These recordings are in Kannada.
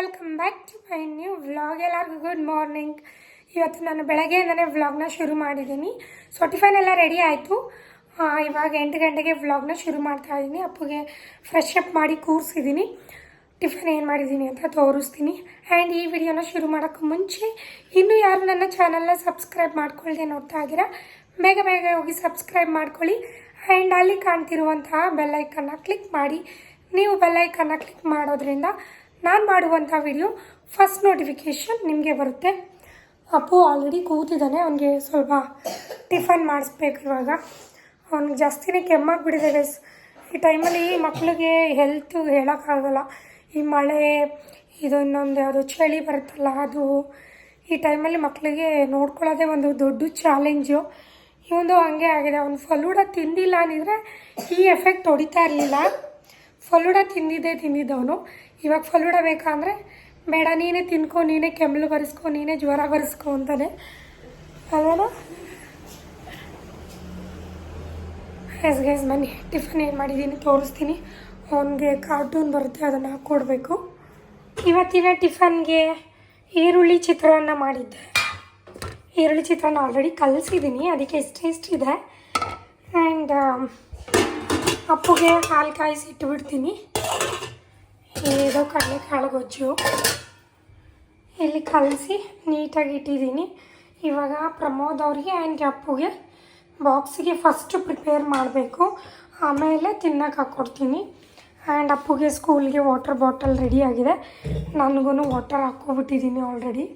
Welcome back to my new vlog ಎಲ್ಲರಿಗೂ ಗುಡ್ ಮಾರ್ನಿಂಗ್ ಇವತ್ತು ನಾನು ಬೆಳಗ್ಗೆಯಿಂದನೇ ವ್ಲಾಗ್ನ ಶುರು ಮಾಡಿದ್ದೀನಿ. ಸೊ ಟಿಫನ್ ಎಲ್ಲ ರೆಡಿ ಆಯಿತು ಇವಾಗ ಎಂಟು ಗಂಟೆಗೆ ವ್ಲಾಗ್ನ ಶುರು ಮಾಡ್ತಾ ಇದ್ದೀನಿ ಅಪ್ಪಗೆ ಫ್ರೆಶ್ ಅಪ್ ಮಾಡಿ ಕೂರಿಸಿದ್ದೀನಿ ಟಿಫನ್ ಏನು ಮಾಡಿದ್ದೀನಿ ಅಂತ ತೋರಿಸ್ತೀನಿ. ಆ್ಯಂಡ್ ಈ ವಿಡಿಯೋನ ಶುರು ಮಾಡೋಕ್ಕೆ ಮುಂಚೆ, ಇನ್ನೂ ಯಾರು ನನ್ನ ಚಾನಲ್ನ ಸಬ್ಸ್ಕ್ರೈಬ್ ಮಾಡ್ಕೊಳ್ಳದೆ ನೋಡ್ತಾ ಇದ್ದೀರಾ, ಬೇಗ ಬೇಗ ಹೋಗಿ ಸಬ್ಸ್ಕ್ರೈಬ್ ಮಾಡ್ಕೊಳ್ಳಿ. ಆ್ಯಂಡ್ ಅಲ್ಲಿ ಕಾಣ್ತಿರುವಂತಹ ಬೆಲ್ಲೈಕನ್ನ ಕ್ಲಿಕ್ ಮಾಡಿ. ನೀವು ಬೆಲ್ಲೈಕನ್ನ ಕ್ಲಿಕ್ ಮಾಡೋದ್ರಿಂದ ನಾನು ಮಾಡುವಂಥ ವಿಡಿಯೋ ಫಸ್ಟ್ ನೋಟಿಫಿಕೇಷನ್ ನಿಮಗೆ ಬರುತ್ತೆ. ಅಪ್ಪು ಆಲ್ರೆಡಿ ಕೂತಿದ್ದಾನೆ, ಅವನಿಗೆ ಸ್ವಲ್ಪ ಟಿಫನ್ ಮಾಡಿಸ್ಬೇಕು ಇವಾಗ. ಅವ್ನಿಗೆ ಜಾಸ್ತಿನೇ ಕೆಮ್ಮಾಗ್ಬಿಟ್ಟಿದೆ ಗೈಸ್ ಈ ಟೈಮಲ್ಲಿ ಮಕ್ಕಳಿಗೆ ಹೆಲ್ತ್ ಹೇಳೋಕ್ಕಾಗಲ್ಲ ಈ ಮಳೆ, ಇದು ಇನ್ನೊಂದು ಯಾವುದು ಚಳಿ ಬರುತ್ತಲ್ಲ, ಅದು ಈ ಟೈಮಲ್ಲಿ ಮಕ್ಕಳಿಗೆ ನೋಡ್ಕೊಳ್ಳೋದೇ ಒಂದು ದೊಡ್ಡ ಚಾಲೆಂಜು ಇವನು ಹಂಗೆ ಆಗಿದೆ. ಅವನು ಫಲೂಡ ತಿಂದಿಲ್ಲ ಅಂದಿದ್ರೆ ಈ ಎಫೆಕ್ಟ್ ಹೊಡಿತಾ ಇರಲಿಲ್ಲ. ಫಲೂಡ ತಿಂದಿದ್ದೇ ತಿಂದಿದ್ದವನು. ಇವಾಗ ಫಲೂಡ ಬೇಕಂದರೆ ಬೇಡ, ನೀನೇ ತಿನ್ಕೊ, ನೀನೇ ಕೆಮ್ಮಲು ಬರೆಸ್ಕೊ, ನೀನೇ ಜ್ವರ ಬರೆಸ್ಕೊ ಅಂತಾನೆ. ಅಲ್ವಾ ಎಸ್ ಗೈಸ್ ಬನ್ನಿ. ಟಿಫನ್ ಏನು ಮಾಡಿದ್ದೀನಿ ತೋರಿಸ್ತೀನಿ. ಅವನಿಗೆ ಕಾರ್ಟೂನ್ ಬರುತ್ತೆ, ಅದನ್ನು ಕೊಡಬೇಕು ಇವತ್ತಿನ ಟಿಫನ್ಗೆ ಈರುಳ್ಳಿ ಚಿತ್ರಾನ್ನ ಮಾಡಿದ್ದೆ. ಈರುಳ್ಳಿ ಚಿತ್ರಾನ್ನ ಆಲ್ರೆಡಿ ಕಲಿಸಿದ್ದೀನಿ ಅದಕ್ಕೆ ಇಷ್ಟು ಇಷ್ಟಿದೆ ಆ್ಯಂಡ್ ಅಪ್ಪುಗೆ ಹಾಲು ಕಾಯಿಸಿ ಇಟ್ಬಿಡ್ತೀನಿ. ಇದು ಕಡಲೆಕಾಳು ಗೊಜ್ಜು. ಇಲ್ಲಿ ಕಲಸಿ ನೀಟಾಗಿ ಇಟ್ಟಿದ್ದೀನಿ. ಇವಾಗ ಪ್ರಮೋದ್ ಅವರಿಗೆ ಆ್ಯಂಡ್ ಅಪ್ಪುಗೆ ಬಾಕ್ಸಿಗೆ ಫಸ್ಟು ಪ್ರಿಪೇರ್ ಮಾಡಬೇಕು. ಆಮೇಲೆ ತಿನ್ನಕ್ಕೆ ಹಾಕ್ಕೊಡ್ತೀನಿ ಆ್ಯಂಡ್ ಅಪ್ಪುಗೆ ಸ್ಕೂಲ್ಗೆ ವಾಟರ್ ಬಾಟಲ್ ರೆಡಿ ಆಗಿದೆ. ನನಗೂ ವಾಟರ್ ಹಾಕ್ಕೊಬಿಟ್ಟಿದ್ದೀನಿ ಆಲ್ರೆಡಿ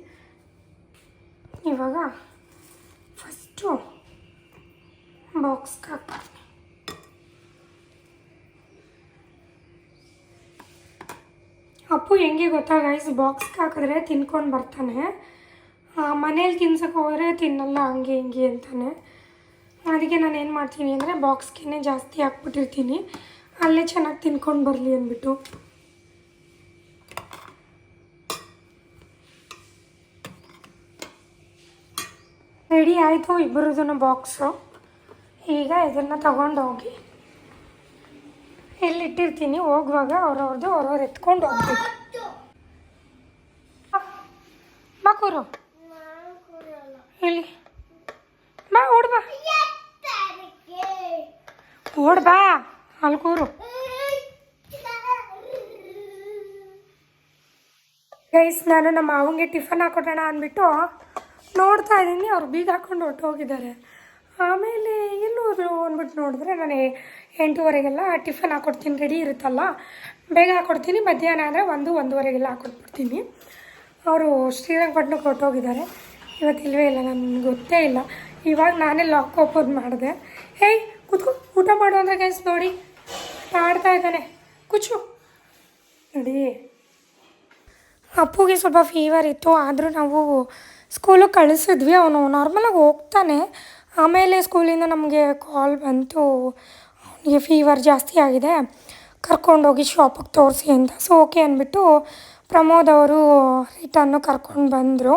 ಇವಾಗ ಫಸ್ಟು ಬಾಕ್ಸ್ಗೆ ಹಾಕ್ತೀನಿ ಅಪ್ಪು ಹೆಂಗೆ ಗೊತ್ತಾ ಗೈಸ್ ಬಾಕ್ಸ್ಗೆ ಹಾಕಿದ್ರೆ ತಿನ್ಕೊಂಡು ಬರ್ತಾನೆ. ಮನೇಲಿ ತಿನ್ಸಕ್ಕೆ ಹೋದರೆ ತಿನ್ನಲ್ಲ, ಹಂಗೆ ಹಿಂಗೆ ಅಂತಾನೆ. ಅದಕ್ಕೆ ನಾನು ಏನು ಮಾಡ್ತೀನಿ ಅಂದರೆ ಬಾಕ್ಸ್ಗೆ ಜಾಸ್ತಿ ಹಾಕ್ಬಿಟ್ಟಿರ್ತೀನಿ. ಅಲ್ಲೇ ಚೆನ್ನಾಗಿ ತಿನ್ಕೊಂಡು ಬರಲಿ ಅಂದ್ಬಿಟ್ಟು. ರೆಡಿ ಆಯಿತು ಇಬ್ಬರದೂ ಬಾಕ್ಸು ಈಗ ಇದನ್ನು ತಗೊಂಡೋಗಿ. ಎಲ್ಲಿಟ್ಟಿರ್ತೀನಿ? ಹೋಗುವಾಗ ಅವ್ರವ್ರದ್ದು ಅವ್ರವ್ರು ಎತ್ಕೊಂಡು ಹೋಗ್ಬೇಕು. ಮಕ್ಕೂರು ಇಲ್ಲಿ ಬಾ ಓಡ್ಬಾ ಓಡ್ ಬಾ. ಗೈಸ್, ನಾನು ನಮ್ಮ ಮಾವಂಗೆ ಟಿಫನ್ ಹಾಕೊಡೋಣ ಅಂದ್ಬಿಟ್ಟು ನೋಡ್ತಾ ಇದ್ದೀನಿ. ಅವ್ರು ಬೀಗ ಹಾಕೊಂಡು ಹೊರ್ಟೋಗಿದ್ದಾರೆ. ಆಮೇಲೆ ಹೋದ್ರು ಅಂದ್ಬಿಟ್ಟು ನೋಡಿದ್ರೆ ನಾನು ಎಂಟೂವರೆಗೆಲ್ಲ ಟಿಫನ್ ಹಾಕ್ಕೊಡ್ತೀನಿ ರೆಡಿ ಇರುತ್ತಲ್ಲ? ಬೇಗ ಹಾಕ್ಕೊಡ್ತೀನಿ ಮಧ್ಯಾಹ್ನ ಅಂದರೆ ಒಂದು, ಒಂದೂವರೆಗೆಲ್ಲ ಹಾಕ್ಕೊಟ್ಬಿಡ್ತೀನಿ ಅವರು ಶ್ರೀರಂಗಪಟ್ಟಣಕ್ಕೆ ಹೊರಟೋಗಿದ್ದಾರೆ. ಇವತ್ತು ಇಲ್ಲವೇ ಇಲ್ಲ, ನನಗೆ ಗೊತ್ತೇ ಇಲ್ಲ. ಇವಾಗ ನಾನೇ ಲಾಕ್ ಓಪನ್ ಮಾಡಿದೆ. ಹೇಯ್ ಕೂತ್ಕೊ, ಊಟ ಮಾಡು ಅಂದರೆ ಗೈಸ್ ನೋಡಿ. ಆಡ್ತಾ ಇದ್ದಾನೆ. ಕುಚು ನೋಡಿ. ಅಪ್ಪುಗೆ ಸ್ವಲ್ಪ ಫೀವರ್ ಇತ್ತು, ಆದರೂ ನಾವು ಸ್ಕೂಲಿಗೆ ಕಳಿಸಿದ್ವಿ. ಅವನು ನಾರ್ಮಲಾಗಿ ಹೋಗ್ತಾನೆ. ಆಮೇಲೆ ಸ್ಕೂಲಿಂದ ನಮಗೆ ಕಾಲ್ ಬಂತು, ಅವನಿಗೆ ಫೀವರ್ ಜಾಸ್ತಿ ಆಗಿದೆ, ಕರ್ಕೊಂಡೋಗಿ ಶಾಪಿಗೆ ತೋರಿಸಿ ಅಂತ. ಸೊ ಓಕೆ ಅಂದ್ಬಿಟ್ಟು ಪ್ರಮೋದ್ ಅವರು ರಿಟರ್ನು ಕರ್ಕೊಂಡು ಬಂದರು.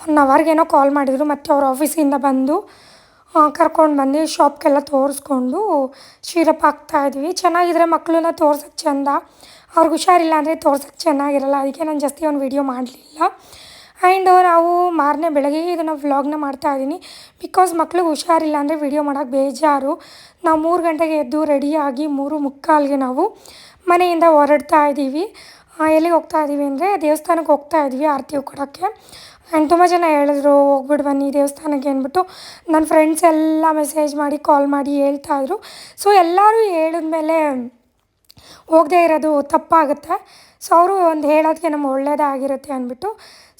ಒನ್ ಅವರ್ಗೇನೋ ಕಾಲ್ ಮಾಡಿದರು, ಮತ್ತು ಅವ್ರ ಆಫೀಸಿಂದ ಬಂದು ಕರ್ಕೊಂಡು ಬಂದು ಶಾಪ್ಗೆಲ್ಲ ತೋರಿಸ್ಕೊಂಡು ಶೀರಪ್ ಹಾಕ್ತಾಯಿದ್ವಿ ಚೆನ್ನಾಗಿದ್ರೆ ಮಕ್ಕಳನ್ನ ತೋರ್ಸೋಕ್ಕೆ ಚೆಂದ. ಅವ್ರಿಗೆ ಹುಷಾರಿಲ್ಲ ಅಂದರೆ ತೋರ್ಸೋಕ್ಕೆ ಚೆನ್ನಾಗಿರಲ್ಲ. ಅದಕ್ಕೆ ನಾನು ಜಾಸ್ತಿ ಒಂದು ವೀಡಿಯೋ ಮಾಡಲಿಲ್ಲ. ಆ್ಯಂಡ್ ನಾವು ಮಾರನೇ ಬೆಳಗ್ಗೆ ಇದನ್ನು ವ್ಲಾಗ್ನ ಮಾಡ್ತಾಯಿದ್ದೀನಿ ಬಿಕಾಸ್ ಮಕ್ಳಿಗೆ ಹುಷಾರಿಲ್ಲ ಅಂದರೆ ವೀಡಿಯೋ ಮಾಡೋಕ್ಕೆ ಬೇಜಾರು. ನಾವು ಮೂರು ಗಂಟೆಗೆ ಎದ್ದು ರೆಡಿಯಾಗಿ ಮೂರು ಮುಕ್ಕಾಲ್ಗೆ ನಾವು ಮನೆಯಿಂದ ಹೊರಡ್ತಾ ಇದ್ದೀವಿ ಎಲ್ಲಿಗೆ ಹೋಗ್ತಾ ಇದ್ದೀವಿ ಅಂದರೆ ದೇವಸ್ಥಾನಕ್ಕೆ ಹೋಗ್ತಾ ಇದ್ವಿ ಆರತಿ ಕೊಡೋಕ್ಕೆ ಆ್ಯಂಡ್ ತುಂಬ ಜನ ಹೇಳಿದ್ರು ಹೋಗ್ಬಿಟ್ಟು ಬನ್ನಿ ದೇವಸ್ಥಾನಕ್ಕೆ ಅಂದ್ಬಿಟ್ಟು ನನ್ನ ಫ್ರೆಂಡ್ಸ್ ಎಲ್ಲ ಮೆಸೇಜ್ ಮಾಡಿ ಕಾಲ್ ಮಾಡಿ ಹೇಳ್ತಾಯಿದ್ರು ಸೊ ಎಲ್ಲರೂ ಹೇಳಿದ್ಮೇಲೆ ಹೋಗದೇ ಇರೋದು ತಪ್ಪಾಗುತ್ತೆ. ಸೊ ಅವರು ಒಂದು ಹೇಳೋದಕ್ಕೆ ನಮ್ಗೆ ಒಳ್ಳೇದಾಗಿರುತ್ತೆ ಅಂದ್ಬಿಟ್ಟು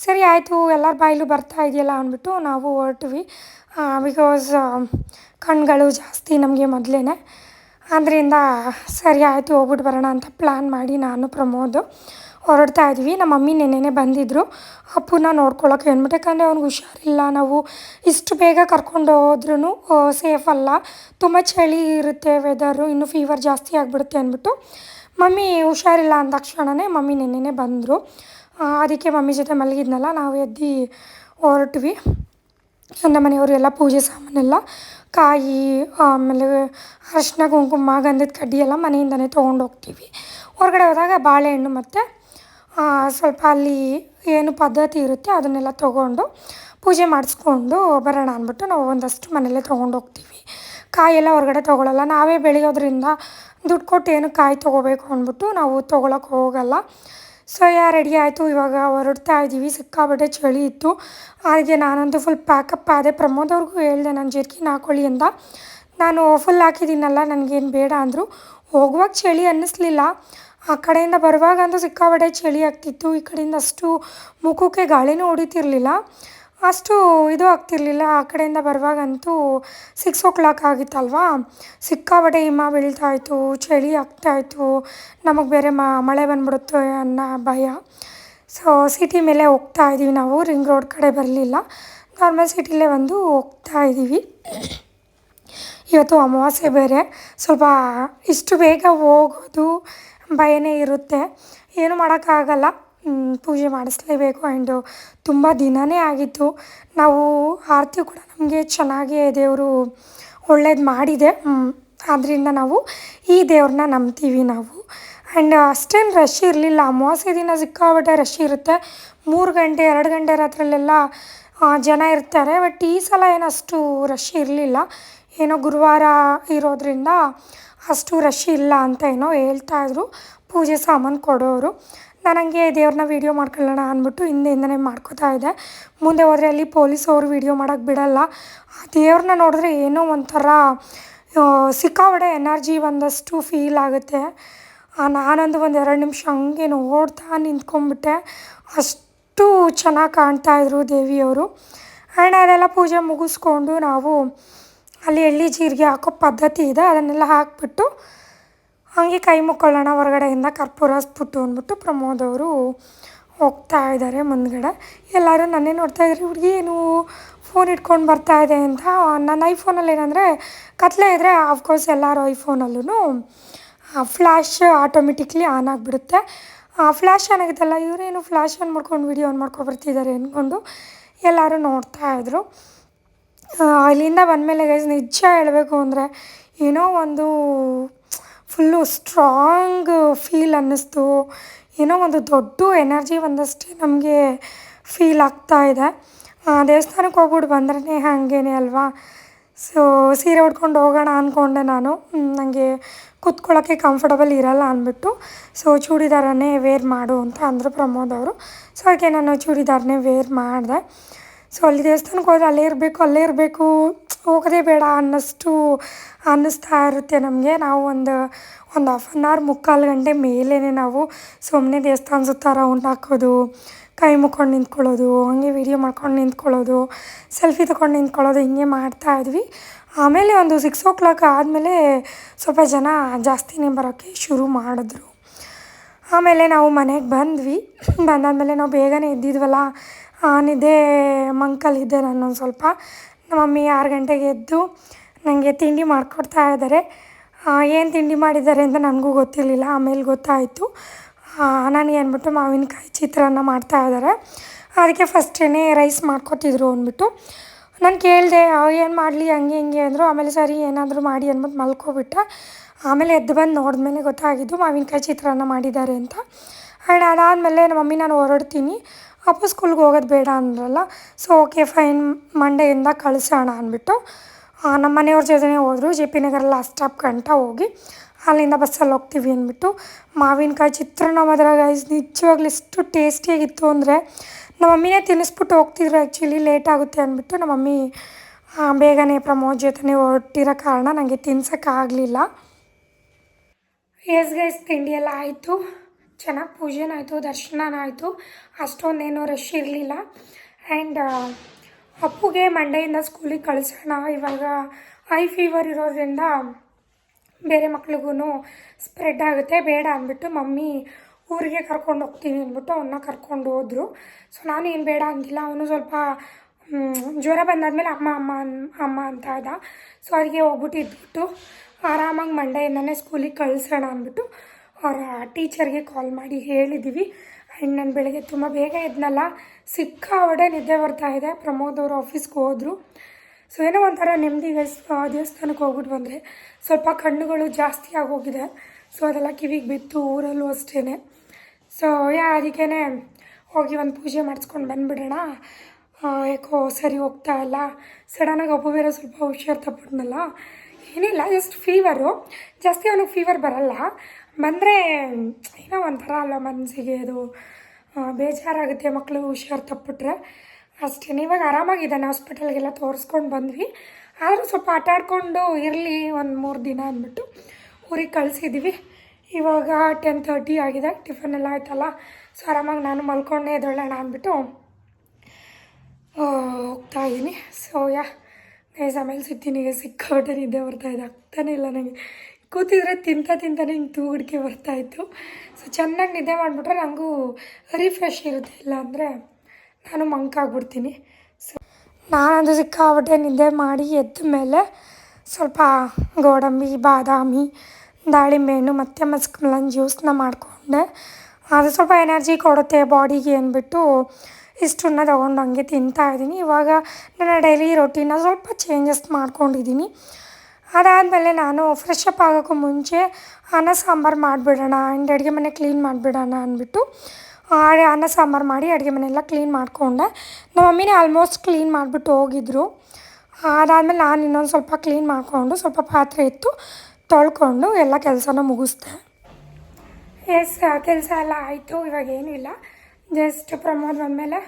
ಸರಿ ಆಯಿತು, ಎಲ್ಲರ ಬಾಯಲ್ಲೂ ಬರ್ತಾ ಇದೆಯಲ್ಲ ಅಂದ್ಬಿಟ್ಟು ನಾವು ಹೊರಟ್ವಿ. ಬಿಕಾಸ್ ಕಣ್ಗಳು ಜಾಸ್ತಿ ನಮಗೆ ಮೊದಲೇ ಅದರಿಂದ ಸರಿ ಆಯಿತು ಹೋಗ್ಬಿಟ್ಟು ಬರೋಣ ಅಂತ ಪ್ಲ್ಯಾನ್ ಮಾಡಿ ನಾನು, ಪ್ರಮೋದು ಹೊರಡ್ತಾ ಇದ್ವಿ. ನಮ್ಮ ಮಮ್ಮಿ ನೆನ್ನೆನೇ ಬಂದಿದ್ದರು ಅಪ್ಪನ ನೋಡ್ಕೊಳ್ಳೋಕೆ ಅಂದ್ಬಿಟ್ಟು ಯಾಕಂದರೆ ಅವ್ನಿಗೆ ಹುಷಾರಿಲ್ಲ. ನಾವು ಇಷ್ಟು ಬೇಗ ಕರ್ಕೊಂಡು ಹೋದ್ರೂ ಸೇಫ್ ಅಲ್ಲ. ತುಂಬ ಚಳಿ ಇರುತ್ತೆ ವೆದರು ಇನ್ನೂ ಫೀವರ್ ಜಾಸ್ತಿ ಆಗಿಬಿಡುತ್ತೆ ಅಂದ್ಬಿಟ್ಟು ಮಮ್ಮಿ ಹುಷಾರಿಲ್ಲ ಅಂದ ತಕ್ಷಣವೇ ಮಮ್ಮಿ ನೆನ್ನೆನೇ ಬಂದರು. ಅದಕ್ಕೆ ಮಮ್ಮಿ ಜೊತೆ ಮಲಗಿದ್ನಲ್ಲ, ನಾವು ಎದ್ದು ಹೊರಟ್ವಿ. ನಮ್ಮ ಮನೆಯವರು ಎಲ್ಲ ಪೂಜೆ ಸಾಮಾನೆಲ್ಲ ಕಾಯಿ, ಆಮೇಲೆ ಅರಶಿನ, ಕುಂಕುಮ, ಗಂಧದ ಕಡ್ಡಿ ಎಲ್ಲ ಮನೆಯಿಂದನೇ ತೊಗೊಂಡೋಗ್ತೀವಿ. ಹೊರಗಡೆ ಹೋದಾಗ ಬಾಳೆಹಣ್ಣು ಮತ್ತು ಸ್ವಲ್ಪ ಅಲ್ಲಿ ಏನು ಪದ್ಧತಿ ಇರುತ್ತೆ ಅದನ್ನೆಲ್ಲ ತೊಗೊಂಡು ಪೂಜೆ ಮಾಡಿಸ್ಕೊಂಡು ಬರೋಣ ಅಂದ್ಬಿಟ್ಟು ನಾವು ಒಂದಷ್ಟು ಮನೆಯಲ್ಲೇ ತೊಗೊಂಡೋಗ್ತೀವಿ. ಕಾಯೆಲ್ಲ ಹೊರಗಡೆ ತೊಗೊಳಲ್ಲ, ನಾವೇ ಬೆಳೆಯೋದ್ರಿಂದ ದುಡ್ಡು ಕೊಟ್ಟು ಏನು ಕಾಯಿ ತೊಗೋಬೇಕು ಅಂದ್ಬಿಟ್ಟು ನಾವು ತೊಗೊಳಕ್ಕೆ ಹೋಗಲ್ಲ. ಸೊ ಯಾ ರೆಡಿ ಆಯಿತು. ಇವಾಗ ಹೊರಡ್ತಾ ಇದ್ದೀವಿ. ಸಿಕ್ಕಾಬಟ್ಟೆ ಚಳಿ ಇತ್ತು. ಹಾಗೆ ನಾನಂತೂ ಫುಲ್ ಪ್ಯಾಕಪ್ ಆದೆ. ಪ್ರಮೋದ್ ಅವ್ರಿಗೂ ಹೇಳಿದೆ, ನಾನು ಜರ್ಕಿನ್ ಹಾಕೊಳ್ಳಿ ಅಂತ. ನಾನು ಫುಲ್ ಹಾಕಿದ್ದೀನಲ್ಲ, ನನಗೇನು ಬೇಡ ಅಂದರು. ಹೋಗುವಾಗ ಚಳಿ ಅನ್ನಿಸ್ಲಿಲ್ಲ. ಆ ಕಡೆಯಿಂದ ಬರುವಾಗ ಅಂತೂ ಸಿಕ್ಕಾಬಟ್ಟೆ ಚಳಿ ಆಗ್ತಿತ್ತು. ಈ ಕಡೆಯಿಂದ ಅಷ್ಟು ಮುಖಕ್ಕೆ ಗಾಳಿನೂ ಹೊಡಿತಿರ್ಲಿಲ್ಲ. ಅಷ್ಟು ಇದು ಆಗ್ತಿರಲಿಲ್ಲ. ಆ ಕಡೆಯಿಂದ ಬರುವಾಗಂತೂ ಸಿಕ್ಸ್ ಓ ಕ್ಲಾಕ್ ಆಗಿತ್ತಲ್ವಾ? ಸಿಕ್ಕಾಪಟ್ಟೆ ಹಿಮ ಬೀಳ್ತಾಯಿತ್ತು ಚಳಿ ಆಗ್ತಾಯಿತ್ತು ನಮಗೆ ಬೇರೆ ಮಳೆ ಬಂದ್ಬಿಡುತ್ತೆ ಅನ್ನೋ ಭಯ. ಸೊ ಸಿಟಿ ಮೇಲೆ ಹೋಗ್ತಾ ಇದ್ದೀವಿ ನಾವು. ರಿಂಗ್ ರೋಡ್ ಕಡೆ ಬರಲಿಲ್ಲ. ನಾರ್ಮಲ್ ಸಿಟಿಲೇ ಬಂದು ಹೋಗ್ತಾ ಇದ್ದೀವಿ ಇವತ್ತು ಅಮಾವಾಸ್ಯೆ ಬೇರೆ. ಸ್ವಲ್ಪ ಇಷ್ಟು ಬೇಗ ಹೋಗೋದು ಭಯನೇ ಇರುತ್ತೆ. ಏನು ಮಾಡೋಕ್ಕಾಗಲ್ಲ. ಪೂಜೆ ಮಾಡಿಸ್ಲೇಬೇಕು ಆ್ಯಂಡ್ ತುಂಬ ದಿನನೇ ಆಗಿತ್ತು. ನಾವು ಆರತಿ ಕೂಡ ನಮಗೆ ಚೆನ್ನಾಗೇ ದೇವರು ಒಳ್ಳೇದು ಮಾಡಿದೆ. ಆದ್ದರಿಂದ ನಾವು ಈ ದೇವ್ರನ್ನ ನಂಬ್ತೀವಿ ನಾವು. ಆ್ಯಂಡ್ ಅಷ್ಟೇನು ರಶ್ ಇರಲಿಲ್ಲ. ಅಮಾವಾಸ್ಯೆ ದಿನ ಸಿಕ್ಕಾಪಟ್ಟೆ ರಶ್ ಇರುತ್ತೆ. ಮೂರು ಗಂಟೆ, ಎರಡು ಗಂಟೆ ರಾತ್ರಿಯಲ್ಲೆಲ್ಲ ಜನ ಇರ್ತಾರೆ. ಬಟ್ ಈ ಸಲ ಏನಷ್ಟು ಅಷ್ಟು ರಶ್ ಇರಲಿಲ್ಲ. ಏನೋ ಗುರುವಾರ ಇರೋದರಿಂದ ಅಷ್ಟು ರಶ್ ಇಲ್ಲ ಅಂತ ಏನೋ ಹೇಳ್ತಾಯಿದ್ರು ಪೂಜೆ ಸಾಮಾನು ಕೊಡೋರು. ನಾನು ಹಂಗೆ ದೇವ್ರನ್ನ ವೀಡಿಯೋ ಮಾಡ್ಕೊಳ್ಳೋಣ ಅಂದ್ಬಿಟ್ಟು ಹಿಂದೆಯಿಂದನೇ ಮಾಡ್ಕೋತಾ ಇದ್ದೆ. ಮುಂದೆ ಹೋದರೆ ಅಲ್ಲಿ ಪೊಲೀಸವರು ವೀಡಿಯೋ ಮಾಡೋಕ್ಕೆ ಬಿಡೋಲ್ಲ. ಆ ದೇವ್ರನ್ನ ನೋಡಿದ್ರೆ ಏನೋ ಒಂಥರ ಸಿಕ್ಕಾಪಡೆ ಎನರ್ಜಿ ಒಂದಷ್ಟು ಫೀಲ್ ಆಗುತ್ತೆ. ನಾನೊಂದು ಒಂದು ಎರಡು ನಿಮಿಷ ಹಂಗೆ ನೋಡ್ತಾ ನಿಂತ್ಕೊಂಡ್ಬಿಟ್ಟೆ. ಅಷ್ಟು ಚೆನ್ನಾಗಿ ಕಾಣ್ತಾಯಿದ್ರು ದೇವಿಯವರು. ಆ್ಯಂಡ್ ಅದೆಲ್ಲ ಪೂಜೆ ಮುಗಿಸ್ಕೊಂಡು ನಾವು ಅಲ್ಲಿ ಎಳ್ಳಿ ಜೀರಿಗೆ ಹಾಕೋ ಪದ್ಧತಿ ಇದೆ. ಅದನ್ನೆಲ್ಲ ಹಾಕಿಬಿಟ್ಟು ಹಾಗೆ ಕೈ ಮುಕ್ಕೊಳ್ಳೋಣ, ಹೊರಗಡೆಯಿಂದ ಕರ್ಪೂರ ಸ್ಪುಟ್ಟು ಅಂದ್ಬಿಟ್ಟು ಪ್ರಮೋದ್ ಅವರು ಹೋಗ್ತಾ ಇದ್ದಾರೆ ಮುಂದ್ಗಡೆ. ಎಲ್ಲರೂ ನನ್ನೇ ನೋಡ್ತಾ ಇದ್ರಿ, ಹುಡುಗಿ ಏನು ಫೋನ್ ಇಟ್ಕೊಂಡು ಬರ್ತಾ ಇದೆ ಅಂತ. ನನ್ನ ಐಫೋನಲ್ಲಿ ಏನಂದರೆ, ಕತ್ಲೆ ಇದ್ದರೆ ಆಫ್ಕೋರ್ಸ್ ಎಲ್ಲರ ಐಫೋನಲ್ಲೂ ಫ್ಲ್ಯಾಶ್ ಆಟೋಮೆಟಿಕ್ಲಿ ಆನ್ ಆಗಿಬಿಡುತ್ತೆ. ಫ್ಲ್ಯಾಶ್ ಆನ್ ಆಗುತ್ತಲ್ಲ, ಇವರೇನು ಫ್ಲ್ಯಾಶ್ ಆನ್ ಮಾಡ್ಕೊಂಡು ವಿಡಿಯೋ ಆನ್ ಮಾಡ್ಕೊಂಡು ಬರ್ತಿದ್ದಾರೆ ಅಂದ್ಕೊಂಡು ಎಲ್ಲರೂ ನೋಡ್ತಾ ಇದ್ರು. ಅಲ್ಲಿಂದ ಬಂದಮೇಲೆ ಗೈಸ್ ನಿಜ ಹೇಳಬೇಕು ಅಂದರೆ, ಏನೋ ಒಂದು ಫುಲ್ಲು ಸ್ಟ್ರಾಂಗ್ ಫೀಲ್ ಅನ್ನಿಸ್ತು. ಏನೋ ಒಂದು ದೊಡ್ಡ ಎನರ್ಜಿ ಒಂದಷ್ಟೇ ನಮಗೆ ಫೀಲ್ ಆಗ್ತಾ ಇದೆ. ದೇವಸ್ಥಾನಕ್ಕೆ ಹೋಗ್ಬಿಟ್ಟು ಬಂದ್ರೇ ಹಾಗೇನೆ ಅಲ್ವಾ? ಸೊ ಸೀರೆ ಉಟ್ಕೊಂಡು ಹೋಗೋಣ ಅಂದ್ಕೊಂಡೆ ನಾನು. ನನಗೆ ಕೂತ್ಕೊಳ್ಳೋಕ್ಕೆ ಕಂಫರ್ಟಬಲ್ ಇರಲ್ಲ ಅಂದ್ಬಿಟ್ಟು ಸೊ ಚೂಡಿದಾರನೇ ವೇರ್ ಮಾಡು ಅಂತ ಅಂದರು ಪ್ರಮೋದ್ ಅವರು. ಸೊ ಅದಕ್ಕೆ ನಾನು ಚೂಡಿದಾರನೇ ವೇರ್ ಮಾಡಿದೆ. ಸೊ ಅಲ್ಲಿ ದೇವಸ್ಥಾನಕ್ಕೆ ಹೋದ್ರೆ ಅಲ್ಲೇ ಇರಬೇಕು ಅಲ್ಲೇ ಇರಬೇಕು. ಹೋಗೋದೇ ಬೇಡ ಅನ್ನೋಷ್ಟು ಅನ್ನಿಸ್ತಾ ಇರುತ್ತೆ ನಮಗೆ. ನಾವು ಒಂದು ಒಂದು ಹಾಫ್ ಆನ್ ಅವರ್ ಮುಕ್ಕಾಲು ಗಂಟೆ ಮೇಲೇ ನಾವು ಸುಮ್ಮನೆ ದೇವಸ್ಥಾನ ಸುತ್ತ ರೌಂಡ್ ಹಾಕೋದು, ಕೈ ಮುಕ್ಕೊಂಡು ನಿಂತ್ಕೊಳ್ಳೋದು, ಹಂಗೆ ವೀಡಿಯೋ ಮಾಡ್ಕೊಂಡು ನಿಂತ್ಕೊಳ್ಳೋದು ಸೆಲ್ಫಿ ತೊಗೊಂಡು ನಿಂತ್ಕೊಳ್ಳೋದು, ಹಿಂಗೆ ಮಾಡ್ತಾಯಿದ್ವಿ ಆಮೇಲೆ ಒಂದು ಸಿಕ್ಸ್ ಓ ಕ್ಲಾಕ್ ಆದಮೇಲೆ ಸ್ವಲ್ಪ ಜನ ಜಾಸ್ತಿನೇ ಬರೋಕ್ಕೆ ಶುರು ಮಾಡಿದ್ರು. ಆಮೇಲೆ ನಾವು ಮನೆಗೆ ಬಂದ್ವಿ. ಬಂದಾದಮೇಲೆ ನಾವು ಬೇಗನೆ ಎದ್ದಿದ್ವಲ್ಲ ನಿದ್ದೆ ಮಂಕಲ್ಲಿದ್ದೆ ಒಂದು ಸ್ವಲ್ಪ. ನಮ್ಮ ಮಮ್ಮಿ ಆರು ಗಂಟೆಗೆ ಎದ್ದು ನನಗೆ ತಿಂಡಿ ಮಾಡಿಕೊಡ್ತಾ ಇದ್ದಾರೆ. ಏನು ತಿಂಡಿ ಮಾಡಿದ್ದಾರೆ ಅಂತ ನನಗೂ ಗೊತ್ತಿರಲಿಲ್ಲ, ಆಮೇಲೆ ಗೊತ್ತಾಯಿತು. ನನಗೆ ಅಂದ್ಬಿಟ್ಟು ಮಾವಿನಕಾಯಿ ಚಿತ್ರಾನ್ನ ಮಾಡ್ತಾ ಇದ್ದಾರೆ. ಅದಕ್ಕೆ ಫಸ್ಟೇ ರೈಸ್ ಮಾಡ್ಕೊತಿದ್ರು ಅಂದ್ಬಿಟ್ಟು. ನಾನು ಕೇಳಿದೆ ಏನು ಮಾಡಲಿ, ಹಂಗೆ ಹಿಂಗೆ ಅಂದರು. ಆಮೇಲೆ ಸರಿ, ಏನಾದರೂ ಮಾಡಿ ಅಂದ್ಬಿಟ್ಟು ಮಲ್ಕೊಬಿಟ್ಟೆ. ಆಮೇಲೆ ಎದ್ದು ಬಂದು ನೋಡಿದ್ಮೇಲೆ ಗೊತ್ತಾಗಿದ್ದು ಮಾವಿನಕಾಯಿ ಚಿತ್ರಾನ್ನ ಮಾಡಿದ್ದಾರೆ ಅಂತ. ಆ್ಯಂಡ್ ಅದಾದಮೇಲೆ ನಮ್ಮ ಮಮ್ಮಿ, ನಾನು ಹೊರಡ್ತೀನಿ. ಅಪ್ಪ ಸ್ಕೂಲ್ಗೆ ಹೋಗೋದು ಬೇಡ ಅಂದ್ರಲ್ಲ ಸೊ ಓಕೆ ಫೈನ್ ಮಂಡೆಯಿಂದ ಕಳಿಸೋಣ ಅಂದ್ಬಿಟ್ಟು ನಮ್ಮ ಮನೆಯವ್ರ ಜೊತೆನೇ ಹೋದರು J P Nagar last stop ಗಂಟ ಹೋಗಿ, ಅಲ್ಲಿಂದ ಬಸ್ಸಲ್ಲಿ ಹೋಗ್ತೀವಿ ಅಂದ್ಬಿಟ್ಟು, ಮಾವಿನಕಾಯಿ ಚಿತ್ರಾನ್ನ ಮಾತ್ರ ಗೈಸ್ ನಿಜವಾಗ್ಲೂ ಎಷ್ಟು ಟೇಸ್ಟಿಯಾಗಿತ್ತು ಅಂದರೆ, ನಮ್ಮ ಮಮ್ಮಿನೇ ತಿನ್ನಿಸ್ಬಿಟ್ಟು ಹೋಗ್ತಿದ್ರು ಆ್ಯಕ್ಚುಲಿ ಲೇಟ್ ಆಗುತ್ತೆ ಅಂದ್ಬಿಟ್ಟು ನಮ್ಮ ಮಮ್ಮಿ ಬೇಗನೆ ಪ್ರಮೋದ್ ಜೊತೆನೇ ಹೊರಟಿರೋ ಕಾರಣ ನನಗೆ ತಿನ್ಸೋಕ್ಕಾಗಲಿಲ್ಲ. ಎಸ್ ಗೈಸ್ ತಿಂಡಿ ಎಲ್ಲ ಆಯಿತು. ಚೆನ್ನಾಗಿ ಪೂಜೆನಾಯಿತು ದರ್ಶನನಾಯಿತು ಅಷ್ಟೊಂದೇನು ರಶ್ ಇರಲಿಲ್ಲ. ಆ್ಯಂಡ್ ಅಪ್ಪುಗೆ ಮಂಡೆಯಿಂದ ಸ್ಕೂಲಿಗೆ ಕಳಿಸೋಣ. ಇವಾಗ ಐ ಫೀವರ್ ಇರೋದ್ರಿಂದ ಬೇರೆ ಮಕ್ಳಿಗೂ ಸ್ಪ್ರೆಡ್ ಆಗುತ್ತೆ. ಬೇಡ ಅಂದ್ಬಿಟ್ಟು ಮಮ್ಮಿ ಊರಿಗೆ ಕರ್ಕೊಂಡು ಹೋಗ್ತೀನಿ ಅಂದ್ಬಿಟ್ಟು ಅವನ್ನ ಕರ್ಕೊಂಡು ಹೋದರು. ಸೊ ನಾನು ಏನು ಬೇಡ ಅಂದಿಲ್ಲ. ಅವನು ಸ್ವಲ್ಪ ಜ್ವರ ಬಂದಾದಮೇಲೆ ಅಮ್ಮ ಅಮ್ಮ ಅಮ್ಮ ಅಂತ ಇದ್ದ ಸೊ ಅದಕ್ಕೆ ಹೋಗ್ಬಿಟ್ಟು ಇದ್ಬಿಟ್ಟು ಆರಾಮಾಗಿ ಮಂಡೆಯಿಂದನೇ ಸ್ಕೂಲಿಗೆ ಕಳಿಸೋಣ ಅಂದ್ಬಿಟ್ಟು ಅವರ ಟೀಚರ್ಗೆ ಕಾಲ್ ಮಾಡಿ ಹೇಳಿದ್ದೀವಿ ಆ್ಯಂಡ್ ನಾನು ಬೆಳಗ್ಗೆ ತುಂಬ ಬೇಗ ಎದ್ನಲ್ಲ ಒಡೆ ನಿದ್ದೆ ಬರ್ತಾ ಇದೆ. ಪ್ರಮೋದ್ ಅವರು ಆಫೀಸ್ಗೆ ಹೋದರು. ಸೊ ಏನೋ ಒಂಥರ ನೆಮ್ಮದಿ ದೇವಸ್ಥಾನಕ್ಕೆ ಹೋಗ್ಬಿಟ್ಟು ಬಂದರೆ ಸ್ವಲ್ಪ ಕಣ್ಣುಗಳು ಜಾಸ್ತಿ ಆಗೋಗಿದೆ ಸೊ ಅದೆಲ್ಲ ಕಿವಿಗೆ ಬಿತ್ತು, ಊರಲ್ಲೂ ಅಷ್ಟೇ ಸೊ ಯಾ ಅದಕ್ಕೇ ಹೋಗಿ ಒಂದು ಪೂಜೆ ಮಾಡಿಸ್ಕೊಂಡು ಬಂದುಬಿಡೋಣ. ಯಾಕೋ ಸರಿ ಹೋಗ್ತಾ ಇಲ್ಲ. ಸಡನ್ನಾಗಿ ಅಪ್ಪು ಬೇರೆ ಸ್ವಲ್ಪ ಹುಷಾರು ತಪ್ಪಿದ್ನಲ್ಲ. ಏನಿಲ್ಲ ಜಸ್ಟ್ ಫೀವರು ಜಾಸ್ತಿ ಅವನಿಗೆ ಫೀವರ್ ಬರಲ್ಲ. ಬಂದರೆ ಏನೋ ಒಂಥರ ಅಲ್ಲ ಮನಸ್ಸಿಗೆ ಅದು ಬೇಜಾರಾಗುತ್ತೆ ಮಕ್ಕಳು ಹುಷಾರು ತಪ್ಪಿಟ್ರೆ. ಅಷ್ಟೇ ಇವಾಗ ಆರಾಮಾಗಿದ್ದಾನೆ ಹಾಸ್ಪಿಟಲ್ಗೆಲ್ಲ ತೋರಿಸ್ಕೊಂಡು ಬಂದ್ವಿ. ಆದರೂ ಸ್ವಲ್ಪ ಆಟ ಆಡ್ಕೊಂಡು ಇರಲಿ ಒಂದು ಮೂರು ದಿನ ಅಂದ್ಬಿಟ್ಟು ಊರಿಗೆ ಕಳಿಸಿದ್ವಿ. ಇವಾಗ ಟೆನ್ ತರ್ಟಿ ಆಗಿದೆ ಟಿಫನ್ ಎಲ್ಲ ಆಯ್ತಲ್ಲ ಸೊ ಆರಾಮಾಗಿ ನಾನು ಮಲ್ಕೊಂಡೇ ಎದ್ದೊಳ್ಳೋಣ ಅಂದ್ಬಿಟ್ಟು ಹೋಗ್ತಾ ಇದ್ದೀನಿ. ಸೊ ಯಾ ನೈಸ್ ಆಮೇಲೆ ಸಿಗ್ತೀನಿ ಸಿಕ್ಕೋಟೆ ನಿದ್ದೆ ಇದೆ, ಆಗ್ತಾನೆ ಇಲ್ಲ ನನಗೆ ಕೂತಿದ್ರೆ ತಿಂತ ತಿಂತಾನೆ ಹಿಂಗೆ ತೂಗುಡಿಕೆ ಬರ್ತಾಯಿತ್ತು ಸೊ ಚೆನ್ನಾಗಿ ನಿದ್ದೆ ಮಾಡಿಬಿಟ್ರೆ ನನಗೂ ರಿಫ್ರೆಶ್ ಇರುತ್ತೆ. ಇಲ್ಲ ಅಂದರೆ ನಾನು ಮಂಕಾಗ್ಬಿಡ್ತೀನಿ ಸೊ ನಾನಂದು ಸಿಕ್ಕಾಪಟ್ಟೆ ನಿದ್ದೆ ಮಾಡಿ ಎದ್ದ ಮೇಲೆ ಸ್ವಲ್ಪ ಗೋಡಂಬಿ, ಬಾದಾಮಿ ದಾಳಿಂಬೆ ಹಣ್ಣು ಮತ್ತು ಮಸ್ಕ್ಮೆಲನ್ ಜ್ಯೂಸ್ನ ಮಾಡಿಕೊಂಡೆ. ಅದು ಸ್ವಲ್ಪ ಎನರ್ಜಿ ಕೊಡುತ್ತೆ ಬಾಡಿಗೆ ಅಂದ್ಬಿಟ್ಟು ಇಷ್ಟನ್ನ ತೊಗೊಂಡು ಹಂಗೆ ತಿಂತಾ ಇದ್ದೀನಿ. ಇವಾಗ ನನ್ನ ಡೈಲಿ ರೊಟೀನ ಸ್ವಲ್ಪ ಚೇಂಜಸ್ ಮಾಡ್ಕೊಂಡಿದ್ದೀನಿ. ಅದಾದಮೇಲೆ ನಾನು ಫ್ರೆಶ್ ಅಪ್ ಆಗೋಕ್ಕೂ ಮುಂಚೆ ಅನ್ನ ಸಾಂಬಾರು ಮಾಡಿಬಿಡೋಣ ಆ್ಯಂಡ್ ಅಡುಗೆ ಮನೆ ಕ್ಲೀನ್ ಮಾಡಿಬಿಡೋಣ ಅಂದ್ಬಿಟ್ಟು ಅನ್ನ ಸಾಂಬಾರು ಮಾಡಿ ಅಡುಗೆ ಮನೆಯೆಲ್ಲ ಕ್ಲೀನ್ ಮಾಡಿಕೊಂಡೆ. ನಮ್ಮ ಮಮ್ಮಿನೇ ಆಲ್ಮೋಸ್ಟ್ ಕ್ಲೀನ್ ಮಾಡಿಬಿಟ್ಟು ಹೋಗಿದ್ರು. ಅದಾದಮೇಲೆ ನಾನು ಇನ್ನೊಂದು ಸ್ವಲ್ಪ ಕ್ಲೀನ್ ಮಾಡಿಕೊಂಡು, ಸ್ವಲ್ಪ ಪಾತ್ರೆ ಇತ್ತು ತೊಳ್ಕೊಂಡು ಎಲ್ಲ ಕೆಲಸನ ಮುಗಿಸ್ದೆ. ಎಸ್ ಕೆಲಸ ಎಲ್ಲ ಆಯಿತು, ಇವಾಗ ಏನೂ ಇಲ್ಲ. ಜಸ್ಟ್ ಪ್ರಮೋದ್ ಬಂದಮೇಲೆ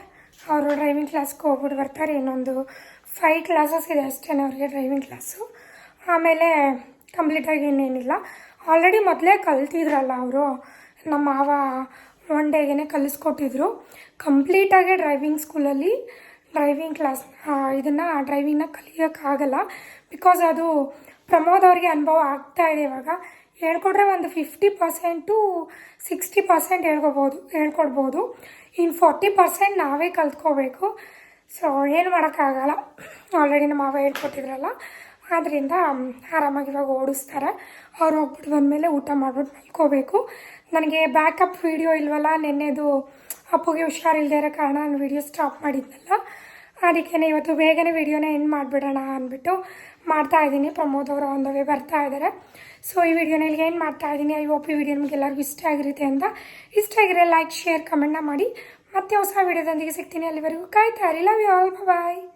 ಅವರು ಡ್ರೈವಿಂಗ್ ಕ್ಲಾಸ್ಗೆ ಹೋಗ್ಬಿಟ್ಟು ಬರ್ತಾರೆ, ಇನ್ನೊಂದು ಫೈವ್ ಕ್ಲಾಸಸ್ ಇದೆ ಅಷ್ಟೇ ಅವ್ರಿಗೆ ಡ್ರೈವಿಂಗ್ ಕ್ಲಾಸು ಆಮೇಲೆ ಕಂಪ್ಲೀಟಾಗಿ ಇನ್ನೇನಿಲ್ಲ. ಆಲ್ರೆಡಿ ಮೊದಲೇ ಕಲ್ತಿದ್ರಲ್ಲ ಅವರು. ನಮ್ಮ ಮಾವ ಒನ್ ಡೇಗೆ ಕಲಿಸ್ಕೊಟ್ಟಿದ್ರು. ಕಂಪ್ಲೀಟಾಗಿ ಡ್ರೈವಿಂಗ್ ಸ್ಕೂಲಲ್ಲಿ ಡ್ರೈವಿಂಗ್ ಕ್ಲಾಸ್ ಇದನ್ನು ಡ್ರೈವಿಂಗ್ನ ಕಲಿಯೋಕ್ಕಾಗಲ್ಲ. ಬಿಕಾಸ್ ಅದು ಪ್ರಮೋದ್ ಅವ್ರಿಗೆ ಅನುಭವ ಆಗ್ತಾ ಇದೆ ಇವಾಗ. ಹೇಳ್ಕೊಟ್ರೆ ಒಂದು ಫಿಫ್ಟಿ ಪರ್ಸೆಂಟು ಸಿಕ್ಸ್ಟಿ ಪರ್ಸೆಂಟ್ ಹೇಳ್ಕೊಬೋದು, ಹೇಳ್ಕೊಡ್ಬೋದು. ಇನ್ನು ಫಾರ್ಟಿ ಪರ್ಸೆಂಟ್ ನಾವೇ ಕಲ್ತ್ಕೋಬೇಕು. ಸೊ ಏನು ಮಾಡೋಕ್ಕಾಗಲ್ಲ. ಆಲ್ರೆಡಿ ನಮ್ಮ ಮಾವ ಹೇಳ್ಕೊಟ್ಟಿದ್ರಲ್ಲ. ಆದ್ದರಿಂದ ಆರಾಮಾಗಿ ಇವಾಗ ಓಡಿಸ್ತಾರೆ. ಅವ್ರು ಹೋಗ್ಬಿಟ್ಟು ಬಂದಮೇಲೆ ಊಟ ಮಾಡ್ಬಿಟ್ಟು ಮಲ್ಕೋಬೇಕು. ನನಗೆ ಬ್ಯಾಕಪ್ ವೀಡಿಯೋ ಇಲ್ವಲ್ಲ, ನಿನ್ನೆದು ಅಪ್ಪುಗೆ ಹುಷಾರಿಲ್ಲದೆ ಇರೋ ಕಾರಣ ನಾನು ವೀಡಿಯೋ ಸ್ಟಾಪ್ ಮಾಡಿದ್ನಲ್ಲ. ಅದಕ್ಕೇ ಇವತ್ತು ಬೇಗನೆ ವೀಡಿಯೋನ ಎಂಡ್ ಮಾಡಿಬಿಡೋಣ ಅಂದ್ಬಿಟ್ಟು ಮಾಡ್ತಾ ಇದ್ದೀನಿ. ಪ್ರಮೋದ್ ಅವರು ಒಂದು ವೇ ಬರ್ತಾ ಇದ್ದಾರೆ ಸೊ ಈ ವಿಡಿಯೋನ ಇಲ್ಲಿಗೆ ಏನು ಮಾಡ್ತಾ ಇದ್ದೀನಿ. ಐ ಹೋಪ್ ಈ ವಿಡಿಯೋ ನಿಮ್ಗೆ ಎಲ್ಲರಿಗೂ ಇಷ್ಟ ಆಗಿರುತ್ತೆ ಅಂತ. ಇಷ್ಟ ಆಗಿರೋ ಲೈಕ್ ಶೇರ್ ಕಮೆಂಟ್ನ ಮಾಡಿ. ಮತ್ತೆ ಹೊಸ ವಿಡಿಯೋದೊಂದಿಗೆ ಸಿಗ್ತೀನಿ. ಅಲ್ಲಿವರೆಗೂ ಕಾಯ್ತಾ ಇರಿ. Love you all bye